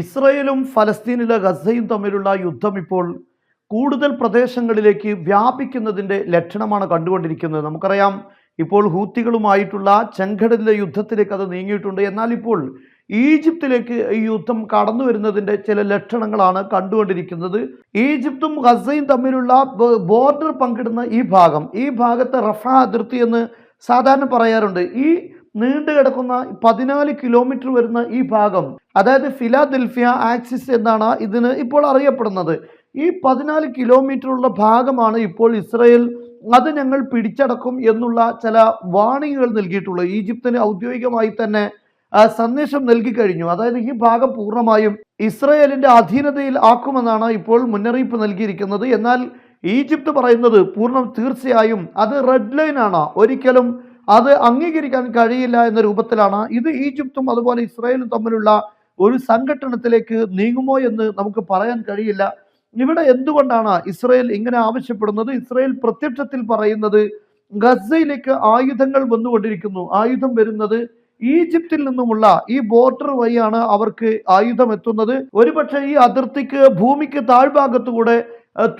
ഇസ്രയേലും ഫലസ്തീനിലെ ഗസയും തമ്മിലുള്ള യുദ്ധം ഇപ്പോൾ കൂടുതൽ പ്രദേശങ്ങളിലേക്ക് വ്യാപിക്കുന്നതിന്റെ ലക്ഷണമാണ് കണ്ടുകൊണ്ടിരിക്കുന്നത്. നമുക്കറിയാം ഇപ്പോൾ ഹൂത്തികളുമായിട്ടുള്ള ചെങ്കടലിലെ യുദ്ധത്തിലേക്ക് അത് നീങ്ങിയിട്ടുണ്ട്. എന്നാൽ ഇപ്പോൾ ഈജിപ്തിലേക്ക് ഈ യുദ്ധം കടന്നു വരുന്നതിന്റെ ചില ലക്ഷണങ്ങളാണ് കണ്ടുകൊണ്ടിരിക്കുന്നത്. ഈജിപ്തും ഗസയും തമ്മിലുള്ള ബോർഡർ പങ്കിടുന്ന ഈ ഭാഗം ഈ ഭാഗത്തെ റഫ അതിർത്തി എന്ന് സാധാരണ പറയാറുണ്ട്. ഈ നീണ്ടു കിടക്കുന്ന പതിനാല് കിലോമീറ്റർ വരുന്ന ഈ ഭാഗം അതായത് ഫിലാദൽഫിയ ആക്സിസ് എന്നാണ് ഇതിന് ഇപ്പോൾ അറിയപ്പെടുന്നത്. ഈ പതിനാല് കിലോമീറ്റർ ഉള്ള ഭാഗമാണ് ഇപ്പോൾ ഇസ്രയേൽ അത് ഞങ്ങൾ പിടിച്ചടക്കും എന്നുള്ള ചില വാണിങ്ങുകൾ നൽകിയിട്ടുള്ളത്. ഈജിപ്തിന് ഔദ്യോഗികമായി തന്നെ സന്ദേശം നൽകി കഴിഞ്ഞു. അതായത് ഈ ഭാഗം പൂർണമായും ഇസ്രയേലിന്റെ അധീനതയിൽ ആക്കുമെന്നാണ് ഇപ്പോൾ മുന്നറിയിപ്പ് നൽകിയിരിക്കുന്നത്. എന്നാൽ ഈജിപ്ത് പറയുന്നത് പൂർണം തീർച്ചയായും അത് റെഡ് ലൈനാണ് ഒരിക്കലും അത് അംഗീകരിക്കാൻ കഴിയില്ല എന്ന രൂപത്തിലാണ് ഇത് ഈജിപ്തും അതുപോലെ ഇസ്രായേലും തമ്മിലുള്ള ഒരു സംഘട്ടനത്തിലേക്ക് നീങ്ങുമോ എന്ന് നമുക്ക് പറയാൻ കഴിയില്ല. ഇവിടെ എന്തുകൊണ്ടാണ് ഇസ്രായേൽ ഇങ്ങനെ ആവശ്യപ്പെടുന്നത്? ഇസ്രായേൽ പ്രത്യക്ഷത്തിൽ പറയുന്നത് ഗസയിലേക്ക് ആയുധങ്ങൾ വന്നുകൊണ്ടിരിക്കുന്നു. ആയുധം വരുന്നത് ഈജിപ്തിൽ നിന്നുമുള്ള ഈ ബോർഡർ വഴിയാണ് അവർക്ക് ആയുധം എത്തുന്നത്. ഒരുപക്ഷെ ഈ അതിർത്തിക്ക് ഭൂമിക്ക് താഴ്ഭാഗത്തുകൂടെ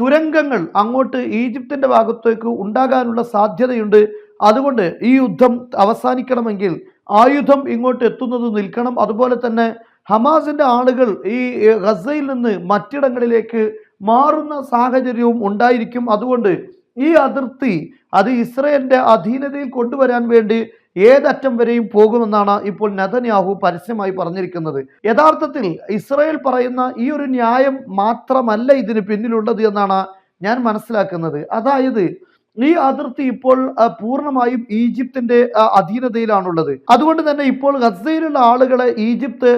തുരങ്കങ്ങൾ അങ്ങോട്ട് ഈജിപ്തിന്റെ ഭാഗത്തേക്ക് ഉണ്ടാകാനുള്ള സാധ്യതയുണ്ട്. അതുകൊണ്ട് ഈ യുദ്ധം അവസാനിക്കണമെങ്കിൽ ആയുധം ഇങ്ങോട്ട് എത്തുന്നത് നിൽക്കണം. അതുപോലെ തന്നെ ഹമാസിന്റെ ആളുകൾ ഈ ഗസയിൽ നിന്ന് മറ്റിടങ്ങളിലേക്ക് മാറുന്ന സാഹചര്യവും ഉണ്ടായിരിക്കും. അതുകൊണ്ട് ഈ അതിർത്തി അത് ഇസ്രയേലിന്റെ അധീനതയിൽ കൊണ്ടുവരാൻ വേണ്ടി ഏതറ്റം വരെയും പോകുമെന്നാണ് ഇപ്പോൾ നെതന്യാഹു പരസ്യമായി പറഞ്ഞിരിക്കുന്നത്. യഥാർത്ഥത്തിൽ ഇസ്രയേൽ പറയുന്ന ഈ ഒരു ന്യായം മാത്രമല്ല ഇതിന് പിന്നിലുള്ളത് എന്നാണ് ഞാൻ മനസ്സിലാക്കുന്നത്. അതായത് ഈ അതിർത്തി ഇപ്പോൾ പൂർണമായും ഈജിപ്തിന്റെ അധീനതയിലാണുള്ളത്. അതുകൊണ്ട് തന്നെ ഇപ്പോൾ ഗസയിലുള്ള ആളുകളെ ഈജിപ്ത്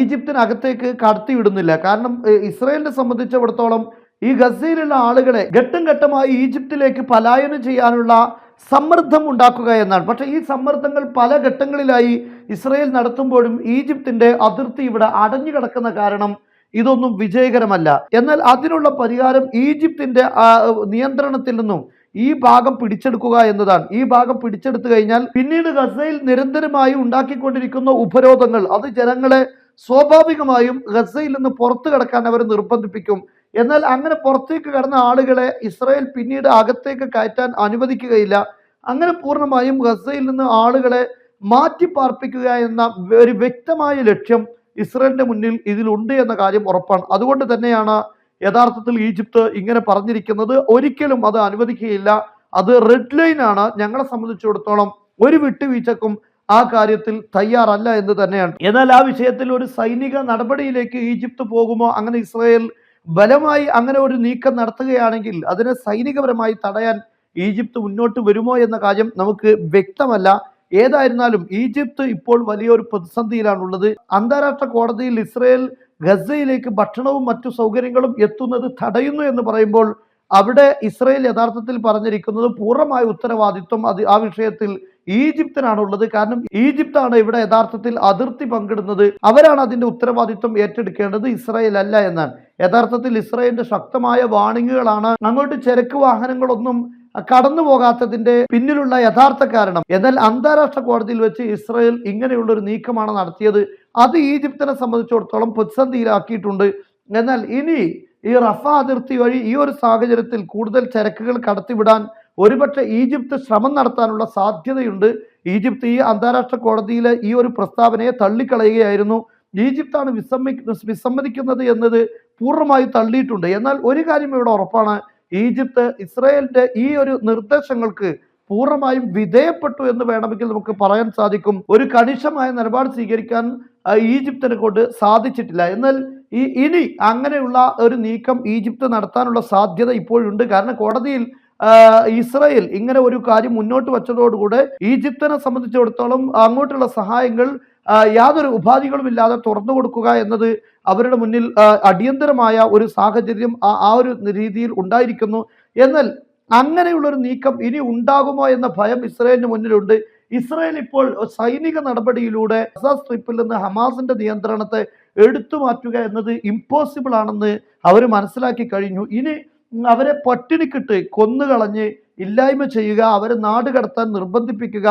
ഈജിപ്തിനകത്തേക്ക് കടത്തിവിടുന്നില്ല. കാരണം ഇസ്രയേലിനെ സംബന്ധിച്ചിടത്തോളം ഈ ഗസയിലുള്ള ആളുകളെ ഘട്ടം ഘട്ടമായി ഈജിപ്തിലേക്ക് പലായനം ചെയ്യാനുള്ള സമ്മർദ്ദം ഉണ്ടാക്കുക എന്നാണ്. പക്ഷേ ഈ സമ്മർദ്ദങ്ങൾ പല ഘട്ടങ്ങളിലായി ഇസ്രയേൽ നടത്തുമ്പോഴും ഈജിപ്തിന്റെ അതിർത്തി ഇവിടെ അടഞ്ഞു കിടക്കുന്ന കാരണം ഇതൊന്നും വിജയകരമല്ല. എന്നാൽ അതിനുള്ള പരിഹാരം ഈജിപ്തിന്റെ നിയന്ത്രണത്തിൽ നിന്നും ഈ ഭാഗം പിടിച്ചെടുക്കുക എന്നതാണ്. ഈ ഭാഗം പിടിച്ചെടുത്തു കഴിഞ്ഞാൽ പിന്നീട് ഗസയിൽ നിരന്തരമായി ഉണ്ടാക്കിക്കൊണ്ടിരിക്കുന്ന ഉപരോധങ്ങൾ അത് ജനങ്ങളെ സ്വാഭാവികമായും ഗസയിൽ നിന്ന് പുറത്തു കടക്കാൻ അവർ നിർബന്ധിപ്പിക്കും. എന്നാൽ അങ്ങനെ പുറത്തേക്ക് കടന്ന ആളുകളെ ഇസ്രായേൽ പിന്നീട് അകത്തേക്ക് കയറ്റാൻ അനുവദിക്കുകയില്ല. അങ്ങനെ പൂർണമായും ഗസയിൽ നിന്ന് ആളുകളെ മാറ്റി പാർപ്പിക്കുക എന്ന ഒരു വ്യക്തമായ ലക്ഷ്യം ഇസ്രായേലിന്റെ മുന്നിൽ ഇതിലുണ്ട് എന്ന കാര്യം ഉറപ്പാണ്. അതുകൊണ്ട് തന്നെയാണ് യഥാർത്ഥത്തിൽ ഈജിപ്ത് ഇങ്ങനെ പറഞ്ഞിരിക്കുന്നത് ഒരിക്കലും അത് അനുവദിക്കുകയില്ല. അത് റെഡ് ലൈൻ ആണ്. ഞങ്ങളെ സംബന്ധിച്ചിടത്തോളം ഒരു വിട്ടുവീഴ്ചക്കും ആ കാര്യത്തിൽ തയ്യാറല്ല എന്ന് തന്നെയാണ്. എന്നാൽ ആ വിഷയത്തിൽ ഒരു സൈനിക നടപടിയിലേക്ക് ഈജിപ്ത് പോകുമോ? അങ്ങനെ ഇസ്രായേൽ ബലമായി അങ്ങനെ ഒരു നീക്കം നടത്തുകയാണെങ്കിൽ അതിനെ സൈനികപരമായി തടയാൻ ഈജിപ്ത് മുന്നോട്ട് വരുമോ എന്ന കാര്യം നമുക്ക് വ്യക്തമല്ല. ഏതായിരുന്നാലും ഈജിപ്ത് ഇപ്പോൾ വലിയൊരു പ്രതിസന്ധിയിലാണുള്ളത്. അന്താരാഷ്ട്ര കോടതിയിൽ ഇസ്രയേൽ ഗസയിലേക്ക് ഭക്ഷണവും മറ്റു സൗകര്യങ്ങളും എത്തുന്നത് തടയുന്നു എന്ന് പറയുമ്പോൾ അവിടെ ഇസ്രയേൽ യഥാർത്ഥത്തിൽ പറഞ്ഞിരിക്കുന്നത് പൂർണമായ ഉത്തരവാദിത്വം അത് ആ വിഷയത്തിൽ ഈജിപ്തിനാണുള്ളത്. കാരണം ഈജിപ്താണ് ഇവിടെ യഥാർത്ഥത്തിൽ അതിർത്തി പങ്കിടുന്നത്. അവരാണ് അതിന്റെ ഉത്തരവാദിത്വം ഏറ്റെടുക്കേണ്ടത് ഇസ്രായേൽ അല്ല എന്നാണ്. യഥാർത്ഥത്തിൽ ഇസ്രായേലിന്റെ ശക്തമായ വാണിങ്ങുകളാണ് അങ്ങോട്ട് ചരക്ക് വാഹനങ്ങളൊന്നും കടന്നു പോകാത്തതിന്റെ പിന്നിലുള്ള യഥാർത്ഥ കാരണം. എന്നാൽ അന്താരാഷ്ട്ര കോടതിയിൽ വെച്ച് ഇസ്രായേൽ ഇങ്ങനെയുള്ള ഒരു നീക്കമാണ് നടത്തിയത്. അത് ഈജിപ്തിനെ സംബന്ധിച്ചിടത്തോളം പ്രതിസന്ധിയിലാക്കിയിട്ടുണ്ട്. എന്നാൽ ഇനി ഈ റഫ അതിർത്തി വഴി ഈ ഒരു സാഹചര്യത്തിൽ കൂടുതൽ ചരക്കുകൾ കടത്തിവിടാൻ ഒരുപക്ഷെ ഈജിപ്ത് ശ്രമം നടത്താനുള്ള സാധ്യതയുണ്ട്. ഈജിപ്ത് ഈ അന്താരാഷ്ട്ര കോടതിയിലെ ഈ ഒരു പ്രസ്താവനയെ തള്ളിക്കളയുകയായിരുന്നു. ഈജിപ്താണ് വിസമ്മി വിസമ്മതിക്കുന്നത് എന്നത് പൂർണമായി തള്ളിയിട്ടുണ്ട്. എന്നാൽ ഒരു കാര്യം ഇവിടെ ഉറപ്പാണ്. ഈജിപ്ത് ഇസ്രായേലിന്റെ ഈ ഒരു നിർദ്ദേശങ്ങൾക്ക് പൂർണമായും വിധേയപ്പെട്ടു എന്ന് വേണമെങ്കിൽ നമുക്ക് പറയാൻ സാധിക്കും. ഒരു കണിശമായ നിലപാട് സ്വീകരിക്കാൻ ഈജിപ്തിനെ കൊണ്ട് സാധിച്ചിട്ടില്ല. എന്നാൽ ഈ ഇനി അങ്ങനെയുള്ള ഒരു നീക്കം ഈജിപ്ത് നടത്താനുള്ള സാധ്യത ഇപ്പോഴുണ്ട്. കാരണം കോടതിയിൽ ഇസ്രയേൽ ഇങ്ങനെ ഒരു കാര്യം മുന്നോട്ട് വച്ചതോടുകൂടെ ഈജിപ്തിനെ സംബന്ധിച്ചിടത്തോളം അങ്ങോട്ടുള്ള സഹായങ്ങൾ യാതൊരു ഉപാധികളും ഇല്ലാതെ തുറന്നു കൊടുക്കുക എന്നത് അവരുടെ മുന്നിൽ അടിയന്തരമായ ഒരു സാഹചര്യം ആ ഒരു രീതിയിൽ ഉണ്ടായിരിക്കുന്നു. എന്നാൽ അങ്ങനെയുള്ള ഒരു നീക്കം ഇനി ഉണ്ടാകുമോ എന്ന ഭയം ഇസ്രായേലിന് മുന്നിലുണ്ട്. ഇസ്രായേൽ ഇപ്പോൾ സൈനിക നടപടിയിലൂടെ സ്ട്രിപ്പിൽ നിന്ന് ഹമാസിന്റെ നിയന്ത്രണത്തെ എടുത്തു മാറ്റുക എന്നത് ഇമ്പോസിബിൾ ആണെന്ന് അവർ മനസ്സിലാക്കി കഴിഞ്ഞു. ഇനി അവരെ പട്ടിണിക്കിട്ട് കൊന്നുകളഞ്ഞ് ഇല്ലായ്മ ചെയ്യുക അവരെ നാട് കടത്താൻ നിർബന്ധിപ്പിക്കുക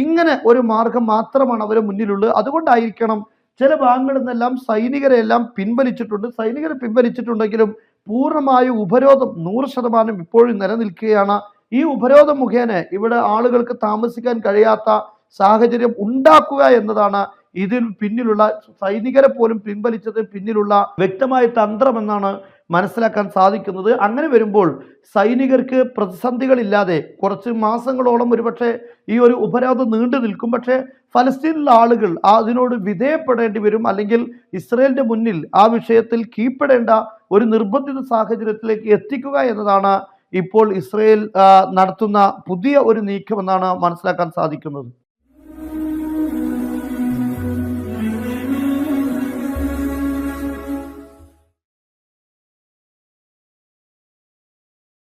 ഇങ്ങനെ ഒരു മാർഗം മാത്രമാണ് അവരെ മുന്നിലുള്ളത്. അതുകൊണ്ടായിരിക്കണം ചില ഭാഗങ്ങളിൽ നിന്നെല്ലാം സൈനികരെ എല്ലാം പിൻവലിച്ചിട്ടുണ്ട്. സൈനികരെ പിൻവലിച്ചിട്ടുണ്ടെങ്കിലും പൂർണമായ ഉപരോധം നൂറ് ശതമാനം ഇപ്പോഴും നിലനിൽക്കുകയാണ്. ഈ ഉപരോധം മുഖേന ഇവിടെ ആളുകൾക്ക് താമസിക്കാൻ കഴിയാത്ത സാഹചര്യം ഉണ്ടാക്കുക എന്നതാണ് ഇതിൽ പിന്നിലുള്ള സൈനികരെ പോലും പിൻവലിച്ചത് പിന്നിലുള്ള വ്യക്തമായ തന്ത്രമെന്നാണ് മനസ്സിലാക്കാൻ സാധിക്കുന്നത്. അങ്ങനെ വരുമ്പോൾ സൈനികർക്ക് പ്രതിസന്ധികളില്ലാതെ കുറച്ച് മാസങ്ങളോളം ഒരുപക്ഷെ ഈ ഒരു ഉപരോധം നീണ്ടു നിൽക്കും. പക്ഷേ ഫലസ്തീനിലെ ആളുകൾ അതിനോട് വിധേയപ്പെടേണ്ടി വരും. അല്ലെങ്കിൽ ഇസ്രയേലിന്റെ മുന്നിൽ ആ വിഷയത്തിൽ കീഴ്പ്പെടേണ്ട ഒരു നിർബന്ധിത സാഹചര്യത്തിലേക്ക് എത്തിക്കുക എന്നതാണ് ഇപ്പോൾ ഇസ്രയേൽ നടത്തുന്ന പുതിയ ഒരു നീക്കമെന്നാണ് മനസ്സിലാക്കാൻ സാധിക്കുന്നത്.